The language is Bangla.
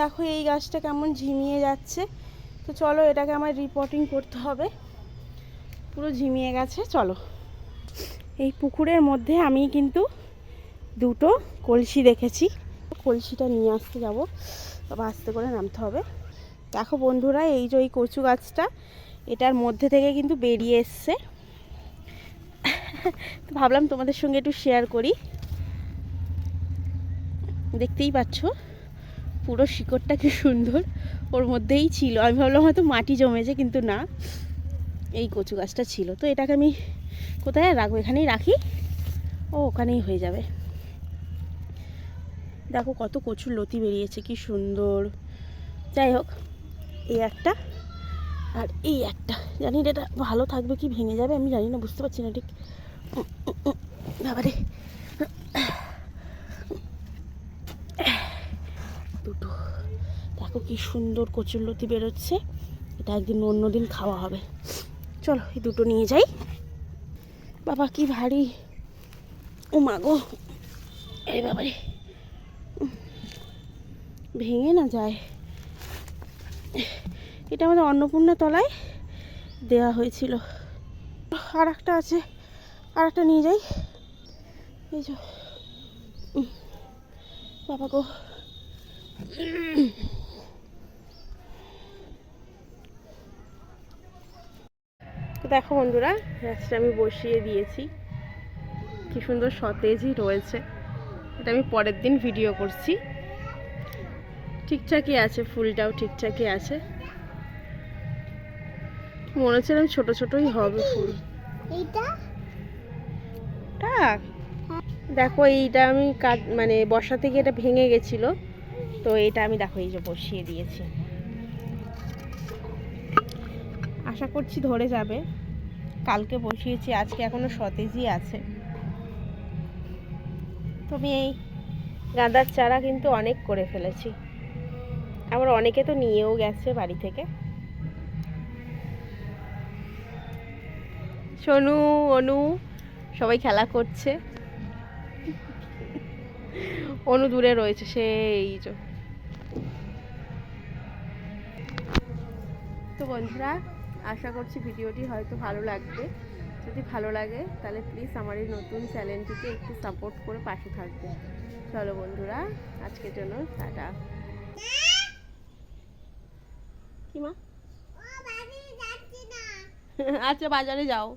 দেখো এই গাছটা কেমন ঝিমিয়ে যাচ্ছে। তো চলো এটাকে আমার রিপোর্টিং করতে হবে। পুরো ঝিমিয়ে গেছে, চলো। এই পুকুরের মধ্যে আমি কিন্তু দুটো কলসি দেখেছি। কলসিটা নিয়ে আসতে যাব। তবে আস্তে করে নামতে হবে। দেখো বন্ধুরা, এই যে ওই কচু গাছটা, এটার মধ্যে থেকে কিন্তু বেরিয়ে এসছে। তো ভাবলাম তোমাদের সঙ্গে একটু শেয়ার করি। দেখতেই পাচ্ছ? পুরো শিকড়টা কি সুন্দর ওর মধ্যেই ছিল। আমি ভাবলাম হয়তো মাটি জমেছে, কিন্তু না। এই কচু গাছটা ছিল। তো এটাকে আমি কোথায় রাখব? এখানেই রাখি। ও, ওখানেই হয়ে যাবে। দেখো কত কচুর লতি বেরিয়েছে, কি সুন্দর। যাই হোক, এই একটা আর এই একটা। জানি এটা ভালো থাকবে কি ভেঙে যাবে, আমি জানি না, বুঝতে পারছি না ঠিক। বাবারে দুটো দেখো কি সুন্দর কচুরলতি বেরোচ্ছে। এটা একদিন অন্য দিন খাওয়া হবে। চলো, এই দুটো নিয়ে যাই। বাবা, কি ভারী। ও মা গো। এই বাবারে। ভেঙে না যায়। এটা আমাদের অন্নপূর্ণা তলায় দেওয়া হয়েছিল। আর একটা আছে। আর একটা নিয়ে যাই। এই যে। বাবা গো। তো দেখো বন্ধুরা গ্যাসটা আমি বসিয়ে দিয়েছি। কি সুন্দর সতেজই রয়েছে। এটা আমি পরের দিন ভিডিও করছি। ঠিকঠাকই আছে ফুলটাও ঠিকঠাকই আছে। মনে হচ্ছে এরকম ছোট ছোটই হবে ফুল। দেখো এইটা আমি কাট মানে বসাতে গিয়ে এটা ভেঙে গেছিল। তো এটা আমি দেখো এই যে বসিয়ে দিয়েছি। আশা করছি ধরে যাবে। কালকে বসিয়েছি, আজকে এখনও সতেজই আছে। তুমি এই গাঁদার চারা কিন্তু অনেক করে ফেলেছি। আবার অনেকে তো নিয়েও গেছে বাড়ি থেকে। সোনু, অনু, সবাই খেলা করছে। অনু দূরে রয়েছে, সেই তো বন্ধুরা আশা করছি ভিডিওটি হয়তো ভালো লাগবে। যদি ভালো লাগে তাহলে প্লিজ আমার এই নতুন চ্যানেলটিকে একটু সাপোর্ট করে পাশে থাকবে। চলো বন্ধুরা আজকের জন্য টাটা। কি মা? আচ্ছা বাজারে যাও।